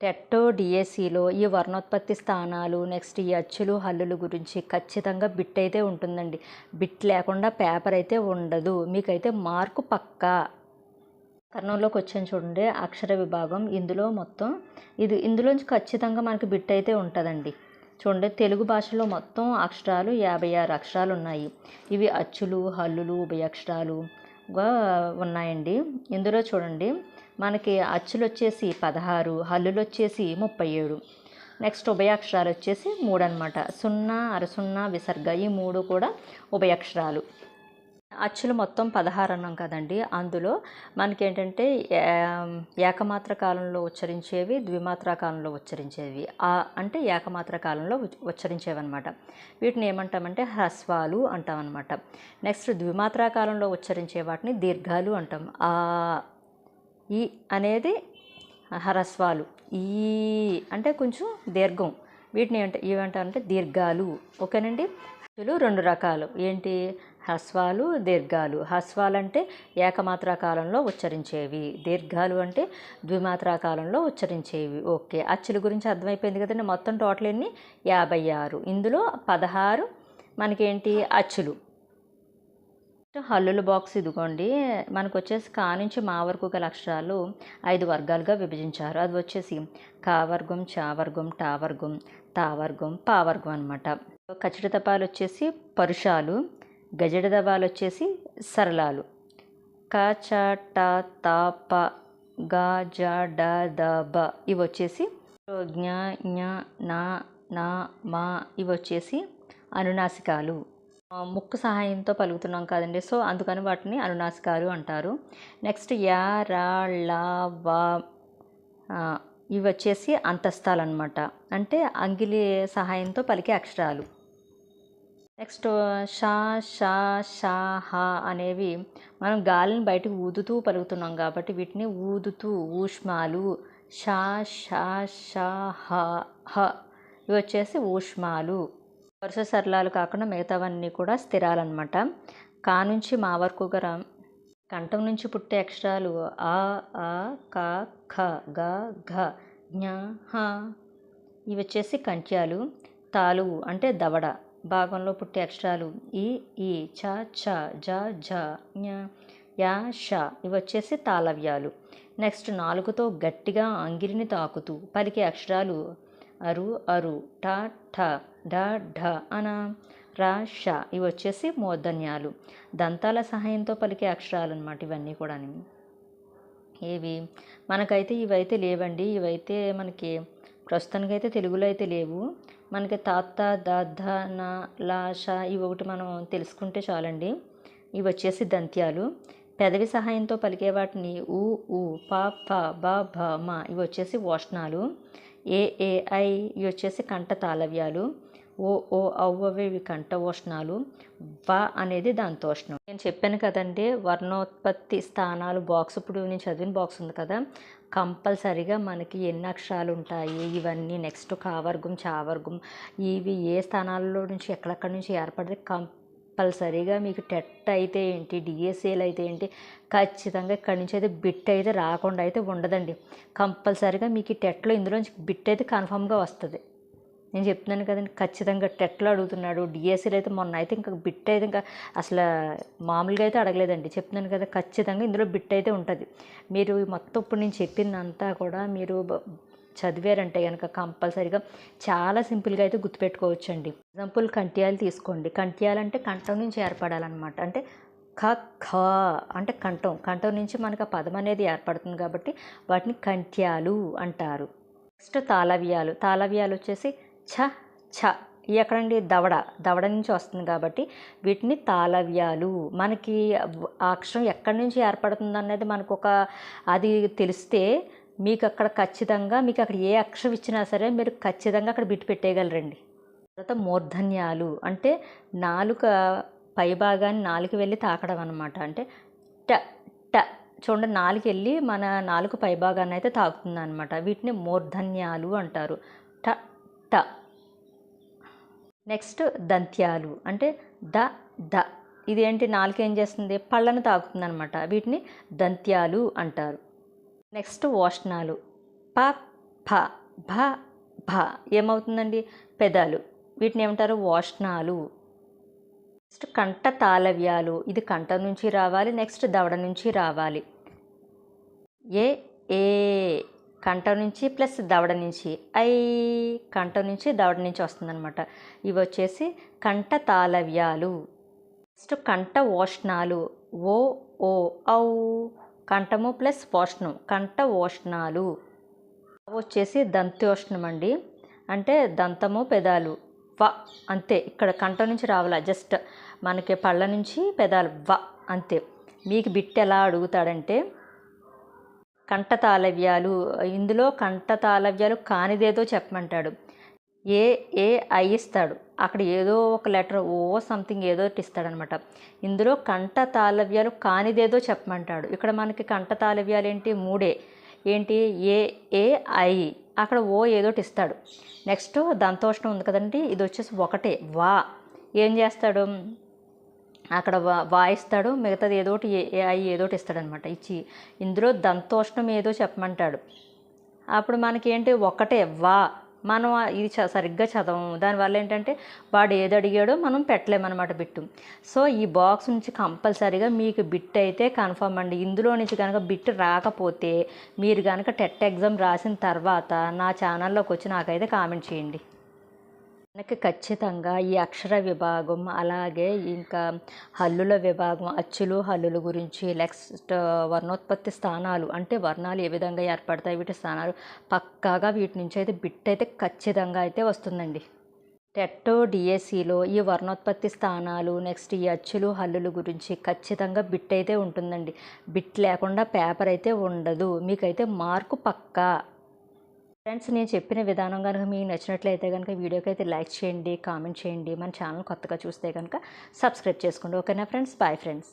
టెట్టో డిఎస్సిలో ఈ వర్ణోత్పత్తి స్థానాలు నెక్స్ట్ ఈ అచ్చులు హల్లులు గురించి ఖచ్చితంగా బిట్ అయితే ఉంటుందండి. బిట్ లేకుండా పేపర్ అయితే ఉండదు. మీకైతే మార్కు పక్కా. కర్ణంలోకి వచ్చాను చూడండి అక్షర విభాగం. ఇందులో మొత్తం ఇది ఇందులోంచి ఖచ్చితంగా మనకి బిట్ అయితే ఉంటుందండి. చూడండి తెలుగు భాషలో మొత్తం అక్షరాలు యాభై ఆరు అక్షరాలు ఉన్నాయి. ఇవి అచ్చులు హల్లులు గా ఉన్నాయండి. ఇందులో చూడండి. మనకి అచ్చులు వచ్చేసి పదహారు హల్లులు వచ్చేసి ముప్పై ఏడు. నెక్స్ట్ ఉభయాక్షరాలు వచ్చేసి మూడు అనమాట సున్నా అరసున్నా విసర్గ ఈ మూడు కూడా ఉభయాక్షరాలు. అచ్చులు మొత్తం పదహారు అన్నాం కదండి. అందులో మనకి ఏంటంటే ఏకమాత్ర కాలంలో ఉచ్చరించేవి ద్విమాత్రా కాలంలో ఉచ్చరించేవి. ఆ అంటే ఏకమాత్ర కాలంలో ఉచ్చరించేవి అనమాట వీటిని ఏమంటామంటే హ్రస్వాలు అంటాం అనమాట నెక్స్ట్ ద్విమాత్ర కాలంలో ఉచ్చరించే వాటిని దీర్ఘాలు అంటాం. ఆ ఈ అనేది హ్రస్వాలు. ఈ అంటే కొంచెం దీర్ఘం. వీటిని ఏమంట ఏమంటారంటే దీర్ఘాలు. ఓకేనండి? రెండు రకాలు. ఏంటి? హ్రస్వాలు దీర్ఘాలు. హ్రస్వాలు అంటే ఏకమాత్రా కాలంలో ఉచ్చరించేవి. దీర్ఘాలు అంటే ద్విమాత్రా కాలంలో ఉచ్చరించేవి. ఓకే. అచ్చుల గురించి అర్థమైపోయింది కదండి. మొత్తం టోటల్ ఎన్ని? యాభై ఆరు. ఇందులో పదహారు మనకేంటి? అచ్చులు. హల్లుల బాక్స్ ఇదిగోండి. మనకు వచ్చేసి కా నుంచి మా వరకు గల అక్షరాలు ఐదు వర్గాలుగా విభజించారు. అది వచ్చేసి కా వర్గం చా వర్గం టా వర్గం తా వర్గం పా వర్గం అనమాట ఖచ్చితపాలు వచ్చేసి పరుషాలు గజడదవాలు వచ్చేసి సరళాలు. క చ ట త ప గ జ డ ద బ ఇవి వచ్చేసి జ్ఞ జ్ఞ నా నా మా ఇవి వచ్చేసి అనునాసికాలు ముక్కు సహాయంతో పలుకుతున్నాం కదండి. సో అందుకని వాటిని అనునాసికాలు అంటారు. నెక్స్ట్ యా రా లా వా ఇవి వచ్చేసి అంతస్తాలు అనమాట అంటే అంగిలి సహాయంతో పలికే అక్షరాలు. నెక్స్ట్ షా షా షా హా అనేవి మనం గాలిని బయటకు ఊదుతూ పలుకుతున్నాం కాబట్టి వీటిని ఊదుతూ ఊష్మాలు షా షా షా హ హ ఇవి వచ్చేసి ఊష్మాలు. వరుస సరళాలు కాకుండా మిగతావన్నీ కూడా స్థిరాలన్నమాట. కా నుంచి మా వరకు గల కంఠం నుంచి పుట్టే అక్షరాలు ఆ ఆ క ఖ గ ఘ జ్ఞ హ ఇవి వచ్చేసి కంట్యాలు తాలువు అంటే దవడ. భాగంలో పుట్టే అక్షరాలు ఈ ఈ చ చ జ ఝ జ్ఞ యా ష ఇవి వచ్చేసి తాళవ్యాలు. నెక్స్ట్ నాలుగుతో గట్టిగా అంగిరిని తాకుతూ పలికే అక్షరాలు అరు అరు ట ఠ ఢ ఢ అన రా ష ఇవి వచ్చేసి మూర్ధన్యాలు. దంతాల సహాయంతో పలికే అక్షరాలు అనమాట ఇవన్నీ కూడా ఏవి? మనకైతే ఇవైతే లేవండి. ఇవైతే మనకి ప్రస్తుతానికి అయితే తెలుగులో అయితే లేవు. మనకి తాత దాధ నా లా ష ఇవి ఒకటి మనం తెలుసుకుంటే చాలండి. ఇవి వచ్చేసి దంత్యాలు. పెదవి సహాయంతో పలికే వాటిని ఊ ఊ పా ప బ భ మ ఇవి వచ్చేసి ఓష్ణాలు ఏ ఏ ఐ ఇవి వచ్చేసి కంఠ తాళవ్యాలు ఓ ఓ అవ్వవి ఇవి కంఠ ఓష్ణాలు వ అనేది దాంతోష్ణం నేను చెప్పాను కదండి వర్ణోత్పత్తి స్థానాలు బాక్స్ ఇప్పుడు నేను చదివిన బాక్స్ ఉంది కదా కంపల్సరిగా మనకి ఎన్ని అక్షరాలు ఉంటాయి ఇవన్నీ నెక్స్ట్ కావర్గం చావర్గం ఇవి ఏ స్థానాల్లో నుంచి ఎక్కడెక్కడి నుంచి ఏర్పడితే కంపల్సరీగా మీకు టెట్ అయితే ఏంటి డిఎస్ఏలు అయితే ఏంటి ఖచ్చితంగా ఇక్కడి నుంచి అయితే బిట్ అయితే రాకుండా అయితే ఉండదండి. కంపల్సరీగా మీకు ఈ టెట్లో ఇందులోంచి బిట్ అయితే కన్ఫామ్గా వస్తుంది. నేను చెప్తున్నాను కదండి ఖచ్చితంగా టెట్లో అడుగుతున్నాడు. డిఎస్సీలు అయితే మొన్న అయితే ఇంకా బిట్ అయితే ఇంకా అసలు మామూలుగా అయితే అడగలేదండి. చెప్తున్నాను కదా ఖచ్చితంగా ఇందులో బిట్ అయితే ఉంటుంది. మీరు మొత్తం ఇప్పుడు నేను చెప్పిందంతా కూడా మీరు చదివారంటే కనుక కంపల్సరీగా చాలా సింపుల్గా అయితే గుర్తుపెట్టుకోవచ్చండి. ఎగ్జాంపుల్ కంట్యాలు తీసుకోండి. కంట్యాలు అంటే కంఠం నుంచి ఏర్పడాలన్నమాట. అంటే ఖ ఖ అంటే కంఠం. కంఠం నుంచి మనకు ఆ పదం అనేది ఏర్పడుతుంది కాబట్టి వాటిని కంట్యాలు అంటారు. నెక్స్ట్ తాళవ్యాలు. తాళవ్యాలు వచ్చేసి ఛ ఛ. ఈ ఎక్కడండి? దవడ. దవడ నుంచి వస్తుంది కాబట్టి వీటిని తాళవ్యాలు. మనకి అక్షరం ఎక్కడి నుంచి ఏర్పడుతుంది అనేది మనకు ఒక అది తెలిస్తే మీకు అక్కడ ఖచ్చితంగా మీకు అక్కడ ఏ అక్షరం ఇచ్చినా సరే మీరు ఖచ్చితంగా అక్కడ బిట్టు పెట్టేయగలరండి. తర్వాత మూర్ధన్యాలు. అంటే నాలుక పైభాగాన్ని నాలుగు వెళ్ళి తాకడం అనమాట అంటే ట ట. చూడండి నాలుగు వెళ్ళి మన నాలుగు పైభాగాన్ని అయితే తాకుతుంది అనమాట వీటిని మూర్ధన్యాలు అంటారు. ట ట నెక్స్ట్ దంత్యాలు. అంటే ద ద. ఇదేంటి నాలుక ఏం చేస్తుంది? పళ్ళను తాకుతుంది అనమాట వీటిని దంత్యాలు అంటారు. నెక్స్ట్ ఓష్ణాలు ప భ భ భ. ఏమవుతుందండి? పెదాలు. వీటిని ఏమంటారు? వాష్నాలు నెక్స్ట్ కంట తాళవ్యాలు. ఇది కంట నుంచి రావాలి. నెక్స్ట్ దవడ నుంచి రావాలి. ఏ ఏ కంఠం నుంచి ప్లస్ దవడ నుంచి. ఐ కంఠం నుంచి దవడ నుంచి వస్తుందన్నమాట. ఇవి వచ్చేసి కంఠ తాళవ్యాలు నెక్స్ట్ కంఠ ఓష్ణాలు ఓ ఓ ఔ. కంఠము ప్లస్ ఓష్ణం కంఠ ఓష్ణాలు అవి వచ్చేసి దంత్యోష్ణం అండి. అంటే దంతము పెదాలు. వ అంతే. ఇక్కడ కంఠం నుంచి రావాల? జస్ట్ మనకి పళ్ళ నుంచి పెదాలు. వ అంతే. మీకు బిట్ ఎలా అడుగుతాడంటే కంఠతాళవ్యాలు. ఇందులో కంఠతాళవ్యాలు కానిదేదో చెప్పమంటాడు. ఏ ఏ ఐ ఇస్తాడు. అక్కడ ఏదో ఒక లెటర్ ఓ సంథింగ్ ఏదో ఒకటి ఇస్తాడనమాట. ఇందులో కంఠ తాళవ్యాలు కానిదేదో చెప్పమంటాడు. ఇక్కడ మనకి కంఠ తాళవ్యాలు ఏంటి? మూడే. ఏంటి? ఏ ఏ ఐ. అక్కడ ఓ ఏదోటి ఇస్తాడు. నెక్స్ట్ దంతోష్ణం ఉంది కదండి ఇది వచ్చేసి ఒకటే. వా. ఏం చేస్తాడు? అక్కడ వా వాయిస్తాడు మిగతాది ఏదోటి ఏ ఏదోటి ఇస్తాడనమాట. ఇచ్చి ఇందులో దంతోష్ణం ఏదో చెప్పమంటాడు. అప్పుడు మనకి ఏంటి ఒకటే వా. మనం ఇది చ సరిగ్గా చదవము. దానివల్ల ఏంటంటే వాడు ఏది అడిగాడో మనం పెట్టలేమన్నమాట బిట్టు. సో ఈ బాక్స్ నుంచి కంపల్సరీగా మీకు బిట్ అయితే కన్ఫర్మ్ అండి. ఇందులో నుంచి కనుక బిట్ రాకపోతే మీరు కనుక టెట్ ఎగ్జామ్ రాసిన తర్వాత నా ఛానల్లోకి వచ్చి నాకైతే కామెంట్ చేయండి. మనకి ఖచ్చితంగా ఈ అక్షర విభాగం అలాగే ఇంకా హల్లుల విభాగం అచ్చులు హల్లుల గురించి నెక్స్ట్ వర్ణోత్పత్తి స్థానాలు అంటే వర్ణాలు ఏ విధంగా ఏర్పడతాయి వీటి స్థానాలు పక్కాగా వీటి నుంచి అయితే బిట్ అయితే ఖచ్చితంగా అయితే వస్తుందండి. టెట్టో డిఎస్సిలో ఈ వర్ణోత్పత్తి స్థానాలు నెక్స్ట్ ఈ అచ్చులు హల్లుల గురించి ఖచ్చితంగా బిట్ అయితే ఉంటుందండి. బిట్ లేకుండా పేపర్ అయితే ఉండదు. మీకైతే మార్కు పక్కా ఫ్రెండ్స్ నేను చెప్పిన విధానం కనుక మీకు నచ్చినట్లయితే కనుక వీడియోకి అయితే లైక్ చేయండి కామెంట్ చేయండి. మన ఛానల్ కొత్తగా చూస్తే కనుక సబ్స్క్రైబ్ చేసుకోండి. ఓకేనా ఫ్రెండ్స్? Bye friends.